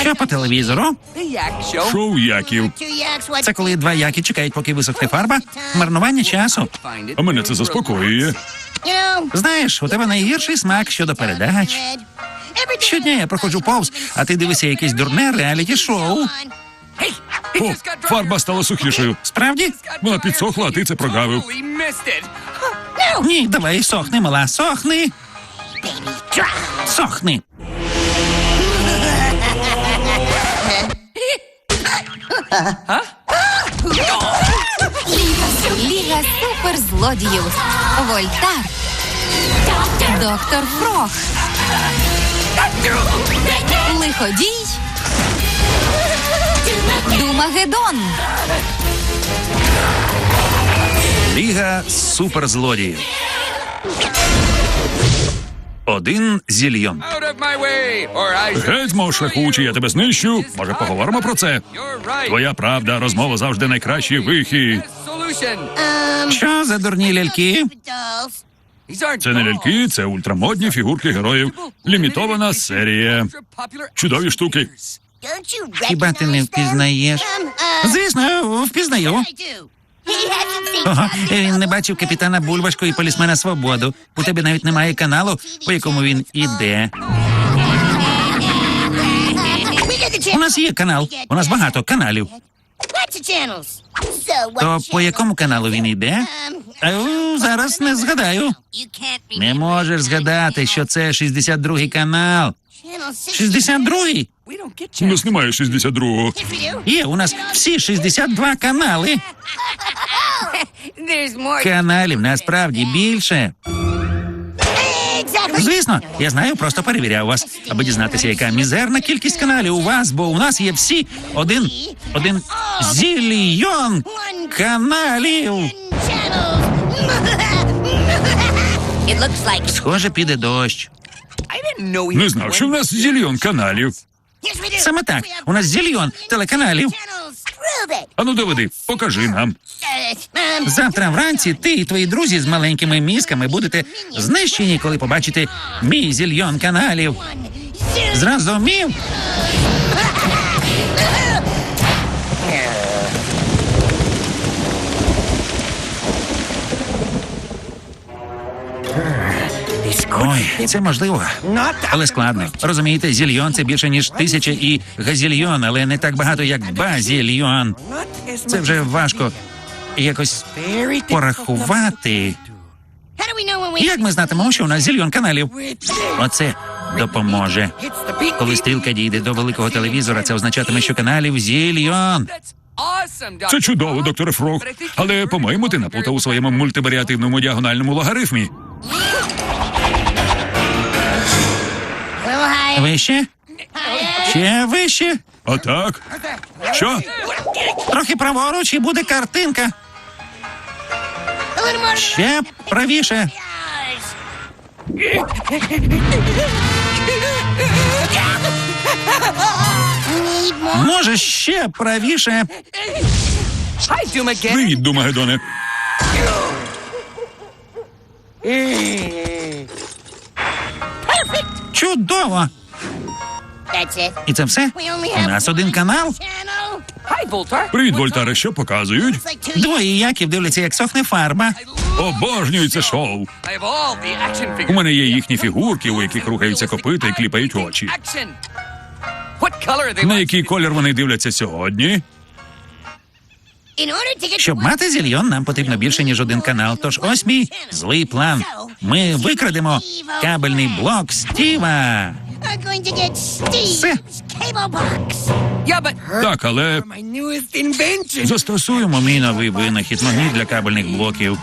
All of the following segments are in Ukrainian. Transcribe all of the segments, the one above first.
Що по телевізору? Шоу Яків. Це коли два яки чекають, поки висохне фарба. Марнування часу. А мене це заспокоює. Знаєш, у тебе найгірший смак щодо передач. Щодня я проходжу повз, а ти дивишся якесь дурне реаліті-шоу. О, фарба стала сухішою. Справді? Вона підсохла, а ти це прогавив. Ні, давай сохни, мала, сохни. Сохни. Ліга суперзлодіїв. Вольтар. Доктор Фрох. Лиходій. Думагедон. Ліга суперзлодіїв. Один зільйон. Геть мого шляху, чи я тебе знищу. Може, поговоримо про це? Твоя правда, розмова завжди найкращий вихід. Що за дурні ляльки? Це не ляльки, це ультрамодні фігурки героїв. Лімітована серія. Чудові штуки. Хіба ти не впізнаєш? Звісно, впізнаю. Ого, він не бачив капітана Бульбашку і полісмена Свободу. У тебе навіть немає каналу, по якому він іде. У нас є канал. У нас багато каналів. То по якому каналу він іде? Е, зараз не згадаю. Не можеш згадати, що це 62-й канал. 62-й? У нас немає 62-го. Є, у нас всі 62 канали. Каналів насправді більше. Звісно, я знаю, просто перевіряв вас, аби дізнатися, яка мізерна кількість каналів у вас, бо у нас є всі один один зільйон каналів. Схоже, піде дощ. Не знав, що в нас зільйон каналів. Саме так. У нас зільйон телеканалів. Ану доведи, покажи нам. Завтра вранці ти і твої друзі з маленькими мізками будете знищені, коли побачите мій зільйон каналів. Зрозумів? Ой, це можливо, але складно. Розумієте, зільйон це більше ніж тисяча і газільйон, але не так багато, як базільйон. Це вже важко якось порахувати. Як ми знатимемо, що у нас зільйон каналів? Оце допоможе. Коли стрілка дійде до великого телевізора, це означатиме, що каналів зільйон. Це чудово, докторе Фрог. Але, по-моєму, ти наплутав у своєму мультиваріативному діагональному логарифмі. Вище? Ще вище? А так? Що? Трохи праворуч і буде картинка. Ще правіше. Може, ще правіше. Привіт, Думагедоне. Чудово! І це все? У нас один канал. Привіт, Вольтаре, що показують? Двоє яків дивляться, як сохне фарба. Обожнюю це шоу. У мене є їхні фігурки, у яких рухаються копита і кліпають очі. На який колір вони дивляться сьогодні? Щоб мати зільйон, нам потрібно більше, ніж один канал. Тож ось мій злий план. Ми викрадемо кабельний блок Стіва. Все. Так, але Застосуємо мій новий винахід магніт для кабельних блоків.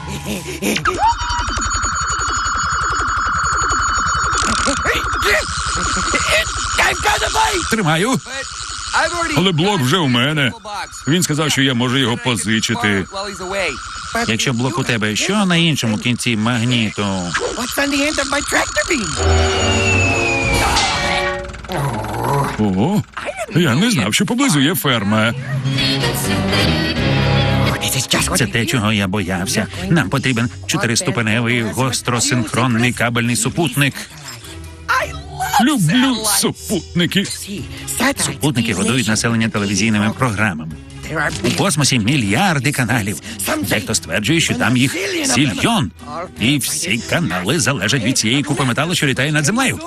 тримаю. Але блок вже у мене. Він сказав, що я можу його позичити. Якщо блок у тебе, що на іншому кінці магніту? What's on the end of my tractor beam? Ого, я не знав, що поблизу є ферма. Це те, чого я боявся. Нам потрібен чотириступеневий гостросинхронний кабельний супутник. Люблю супутники. Супутники годують населення телевізійними програмами. У космосі мільярди каналів. Дехто стверджує, що там їх сільйон. І всі канали залежать від цієї купи металу, що літає над землею.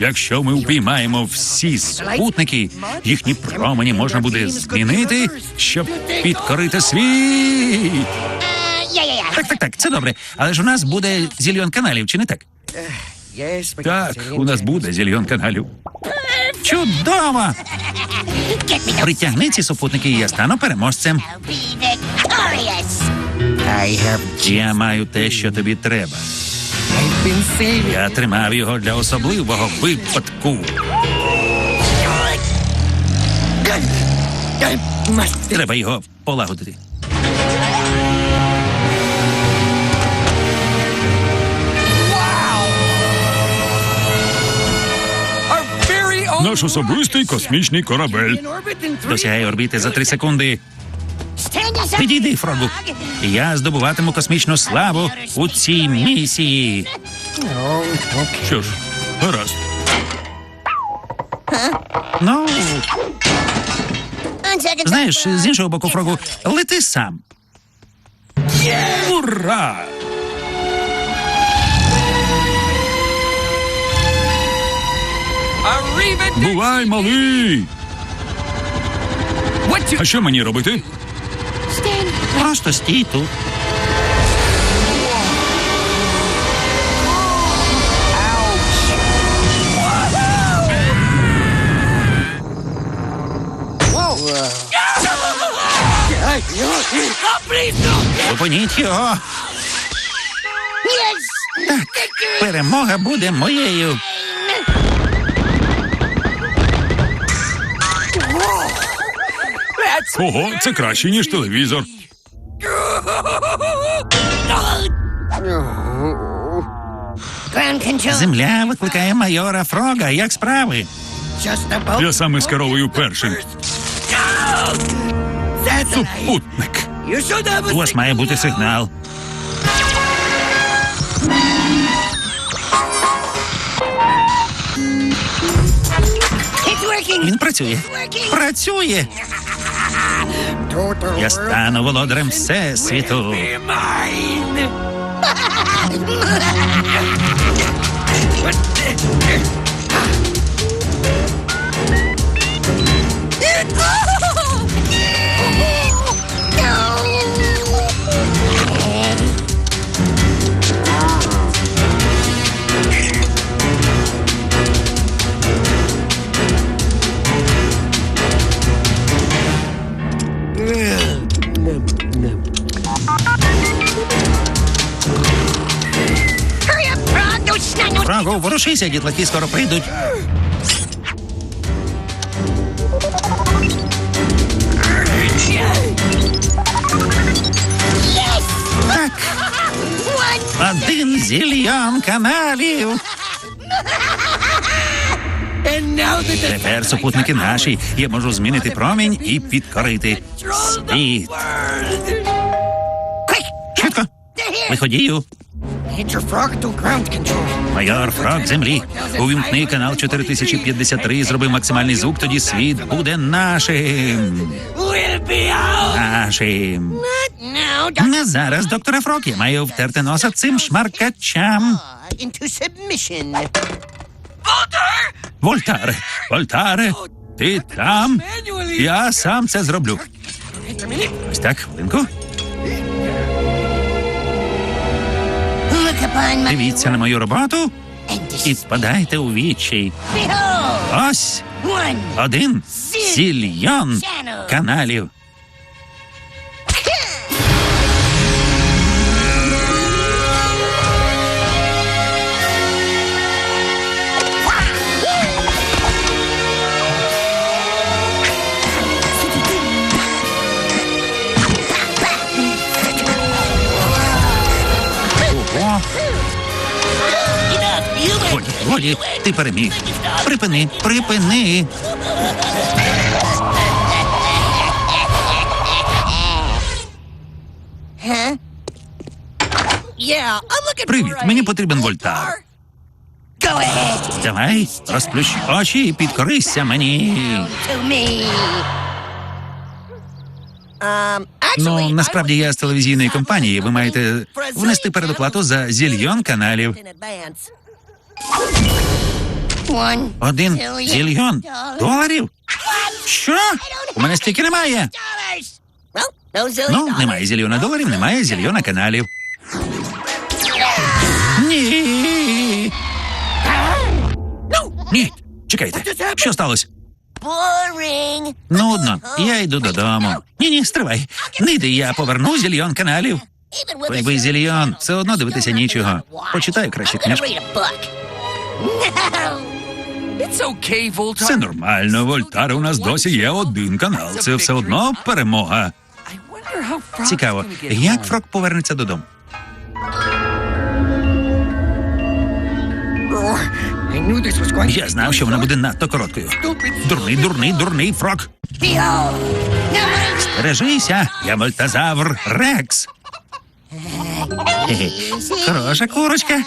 Якщо ми впіймаємо всі супутники, їхні промені можна буде змінити, щоб підкорити світ. Так, так, так, це добре. Але ж у нас буде зільйон каналів, чи не так? Так, у нас буде зільйон каналів. Чудово! Притягни ці супутники, і я стану переможцем. Я маю те, що тобі треба. Я тримав його для особливого випадку. Треба його полагодити. Наш особистий космічний корабель. Досягає орбіти за три секунди. Підійди, Фрогу. Я здобуватиму космічну славу у цій місії. Що ж, гаразд. Ну, знаєш, з іншого боку, Фрогу, лети сам. Ура! Бувай, малий! А що мені робити? Просто стій тут. Зупиніть його. Так, перемога буде моєю. Ого, це краще, ніж телевізор. Земля викликає майора Фрога. Як справи? Я саме скеровую першим. Супутник. У вас має бути сигнал. Він працює. Працює. Я стану володарем всесвіту. be Фрогу, ворушися, дітлахи скоро прийдуть. Так. Один зільйон каналів. Тепер супутники наші. Я можу змінити промінь і підкорити світ. Швидко. Виходію. hit your frog to ground control. Майор Фрог землі. Увімкни канал 4053 і зроби максимальний звук, тоді світ буде нашим. Нашим. Не зараз, доктора Фрог. Я маю втерти носа цим шмаркачам. Вольтаре, Вольтаре, ти там? Я сам це зроблю. Ось так, хвилинку. Дивіться на мою роботу і впадайте у відчай. Ось один зільйон каналів. Годі, годі, ти переміг. Припини, припини. Привіт, мені потрібен вольтар. Давай, розплющ очі і підкорися мені. To me. Um, Ну, actually, насправді я з телевізійної компанії. Ви маєте внести передоплату за зільйон каналів. in advance. One Один зільйон доларів? Що? У мене стільки немає. dollars. Well, no zillion Ну, dollars. немає зільйона доларів, немає зільйона каналів. Ні. Ні. Чекайте. Що сталося? Boring. Нудно. Я йду додому. Ні, ні, стривай. Не йди, я поверну зільйон каналів. Хоч би зільйон, все одно дивитися нічого. Почитаю краще книжку. Це нормально, Вольтаре, у нас досі є один канал. Це все одно перемога. Цікаво, як. Фрок повернеться додому? Я знав, що вона буде надто короткою. Дурний, дурний, дурний Фрок. Бережися, я мультазавр Рекс. Хороша курочка.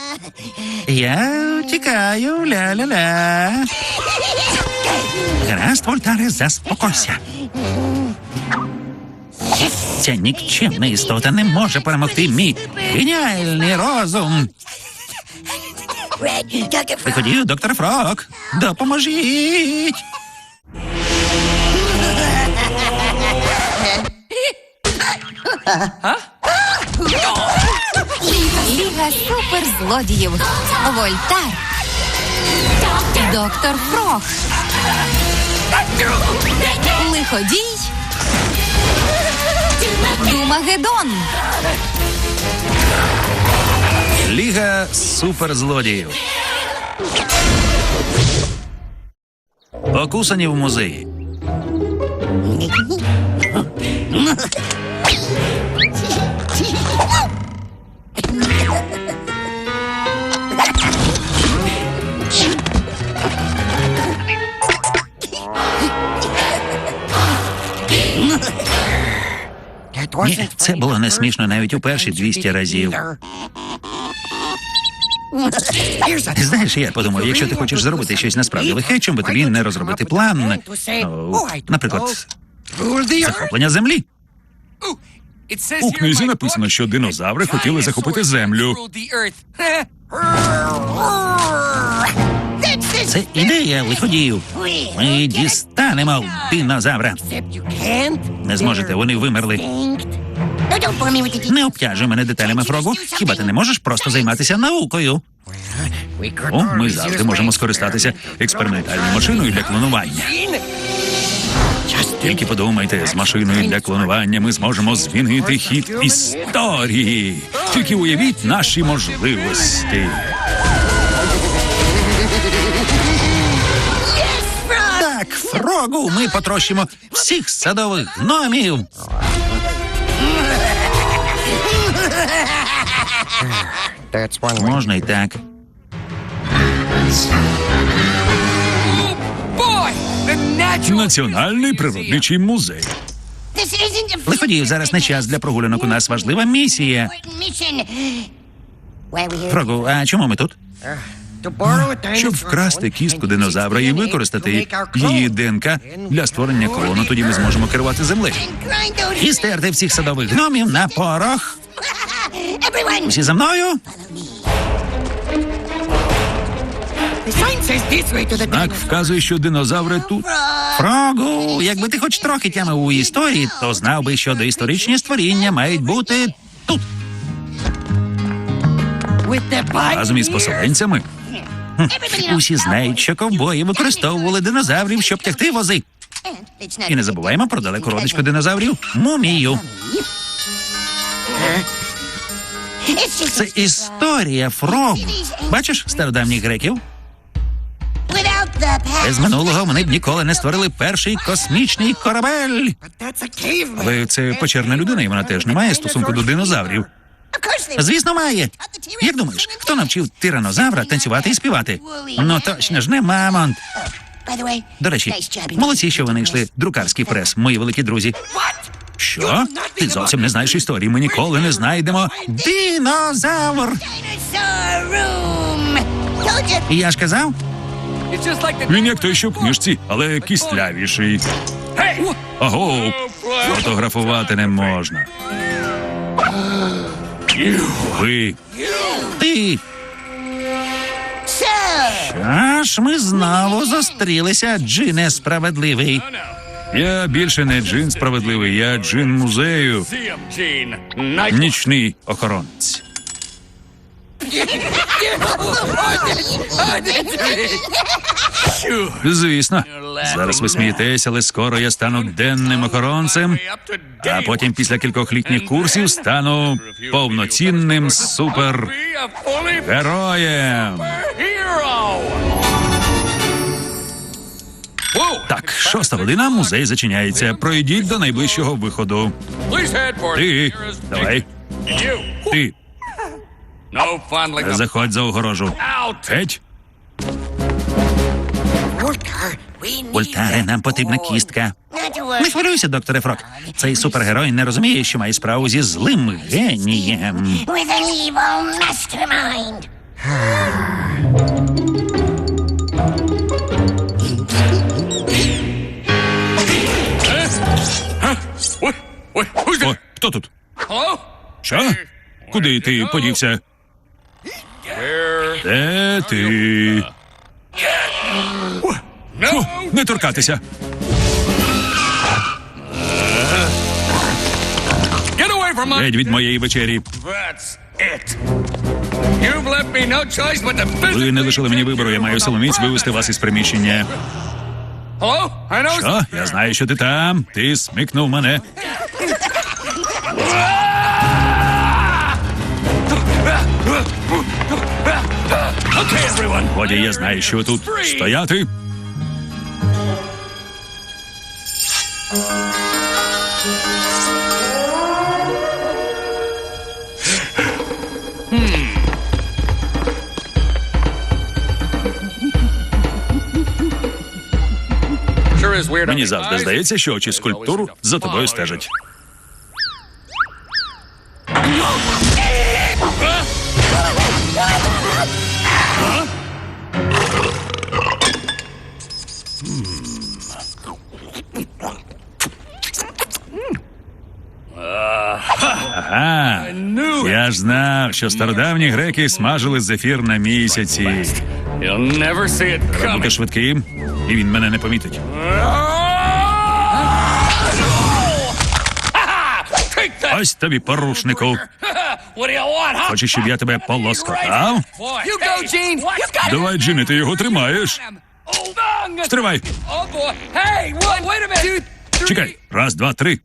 Я тікаю, ля-ля-ля. Гаразд, Вольтаре, заспокойся. Ця нікчемна істота не може перемогти мій геніальний розум. Приходів, доктор Фрок. Допоможіть. Ліга суперзлодіїв. Вольтар. Доктор Фрох. Лиходій. Думагедон. Ліга суперзлодіїв. Покусані в музеї. Ні, це було не смішно навіть у перші 200 разів. Знаєш, я подумав, якщо ти хочеш зробити щось насправді лихе, чому би тобі не розробити план? О, Наприклад, захоплення землі. У книзі написано, що динозаври хотіли захопити землю. Це ідея лиходіїв. Ми дістанемо динозавра. Не зможете, вони вимерли. Не обтяжуй мене деталями фрогу. Хіба ти не можеш просто займатися наукою? О, ми завжди можемо скористатися експериментальною машиною для клонування. Тільки подумайте, з машиною для клонування ми зможемо змінити хід історії. Тільки уявіть наші можливості. Так, фрогу, ми потрощимо всіх садових гномів. Можна і так. Національний природничий музей. Лиходіїв, зараз не час для прогулянок. У нас важлива місія. mission. Why are we here? Фрогу, а чому ми тут? To borrow a Щоб вкрасти кістку динозавра і використати її. ДНК для створення клону. Тоді ми зможемо керувати землею. І стерти всіх садових гномів на порох. Everyone! Усі за мною. Так вказує, що динозаври тут. Фрогу, якби ти хоч трохи тямив у історії, то знав би, що доісторичні створіння мають бути тут. Разом із поселенцями. Усі знають, що ковбої використовували динозаврів, щоб тягти вози. І не забуваємо про далеку родичку динозаврів мумію. Це історія Фрогу. Бачиш стародавніх греків? Без минулого вони б ніколи не створили перший космічний корабель. Але це печерна людина, і вона теж не має стосунку до динозаврів. Звісно, має. Як думаєш, хто навчив тиранозавра танцювати і співати? Ну точно ж не мамонт. До речі, молодці, що вони йшли друкарський прес, мої великі друзі. Що? Ти зовсім не знаєш історії. Ми ніколи не знайдемо динозавр. Я ж казав, Він як той, що в книжці, але кістлявіший. Аго, фотографувати не можна. Ви ти. So, Аж ми знову зустрілися, Джине справедливий. Я більше не джин справедливий, я джин музею. Нічний охоронець. Звісно, зараз ви смієтесь, але скоро я стану денним охоронцем, а потім після кількох літніх курсів стану повноцінним супергероєм. Так, шоста година, музей зачиняється. Пройдіть до найближчого виходу. Ти, давай, ти, заходь за огорожу. Геть. Вольтаре, нам потрібна кістка. Не хвилюйся, докторе Фрок. Цей супергерой не розуміє, що має справу зі злим генієм. Evil. О, хто тут? Що? Куди ти подівся? Де ти? Фу, не торкатися. Геть від моєї вечері. Ви не лишили мені вибору, я маю силоміць вивести вас із приміщення. Що? Я знаю, що ти там. Ти смикнув мене. Годі, я знаю, що ви тут стояти. Мені завжди здається, що очі скульптур за тобою стежать. Ага, я ж знав, що стародавні греки смажили зефір на місяці. Бути швидким, і він мене не помітить. Ось тобі, порушнику. Хочеш, щоб я тебе полоскотав? Давай, Джиммі, ти його тримаєш. Стривай. Чекай. Раз, два, три.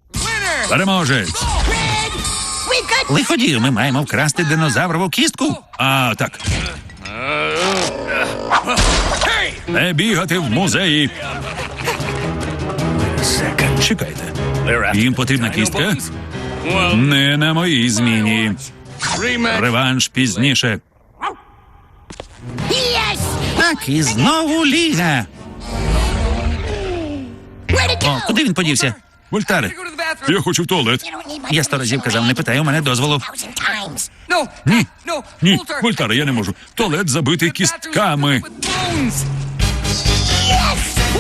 Переможець. Лиходію, ми маємо вкрасти динозаврову кістку. А, так. Не бігати в музеї. Чекайте. Їм потрібна кістка? Не на моїй зміні. Реванш пізніше. Так, і знову ліга. О, куди він подівся? Вольтаре, Я хочу в туалет. Я сто разів казав, не питай у мене дозволу. Ні, ні, Вольтаре, я не можу. Туалет забитий кістками.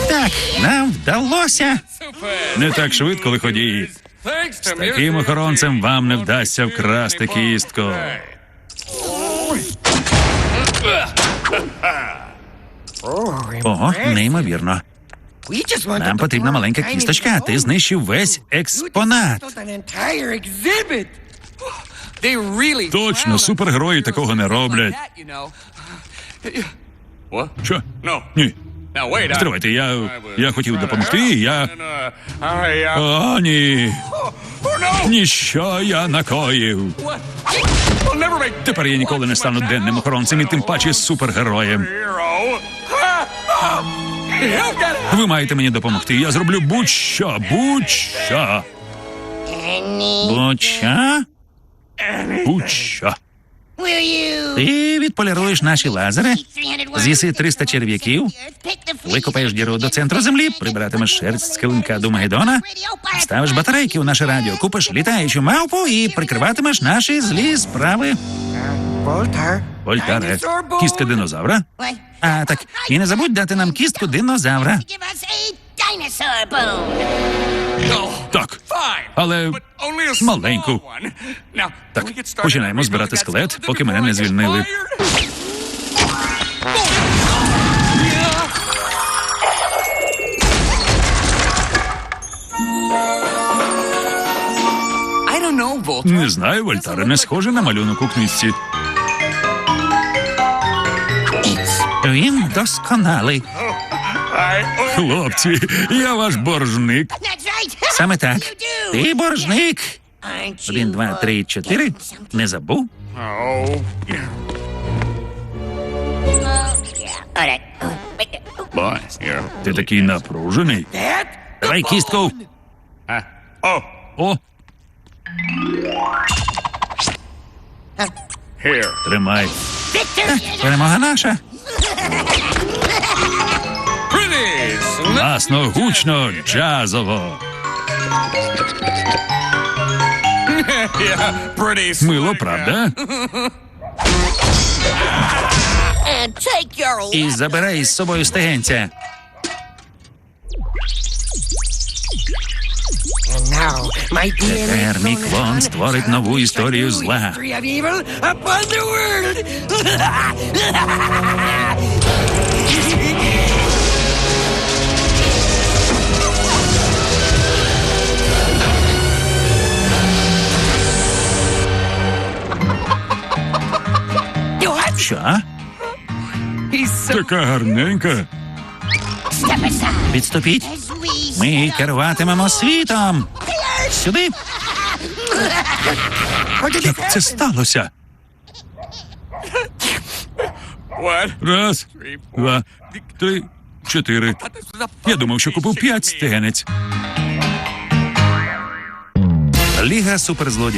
Так, нам вдалося. Не так швидко, лиходії. Таким охоронцем вам не вдасться вкрасти кістку. Ого, неймовірно. Нам потрібна маленька кісточка, а ти знищив весь експонат. Точно, супергерої такого не роблять. Що? Ні. Стривайте, я, я хотів допомогти, я. О, ні. Ніщо я накоїв. Тепер я ніколи не стану денним охоронцем і тим паче супергероєм. Ви маєте мені допомогти. Я зроблю будь-що, будь-що. Буча, Будь-що. Will you? ти відполіруєш наші лазери, 300 з'їси 300 черв'яків, викопаєш діру до центру землі, прибиратимеш шерсть з килимка до Магеддона, ставиш батарейки у наше радіо, купиш літаючу мавпу і прикриватимеш наші злі справи. Вольтаре, кістка динозавра? А так, і не забудь дати нам кістку динозавра. Так. Але маленьку. Так, починаємо збирати скелет, поки мене не звільнили. Не знаю, Вольтаре, не схоже на малюнок у книжці. Він досконалий. Хлопці, я ваш боржник. Саме так. Ти боржник. Один, два, три, чотири. Не забув? Ти такий напружений. Давай кістку. О, о, тримай. Перемога наша. Класно, гучно, джазово. Мило, правда? And take your І забирай з собою стегенця. Тепер мій клон створить нову історію зла. Така гарненька. Відступіть. Ми керуватимемо світом. Сюди. Як це сталося? Раз, два, три, чотири. Я думав, що купив п'ять стегенець. Ліга суперзлодіїв.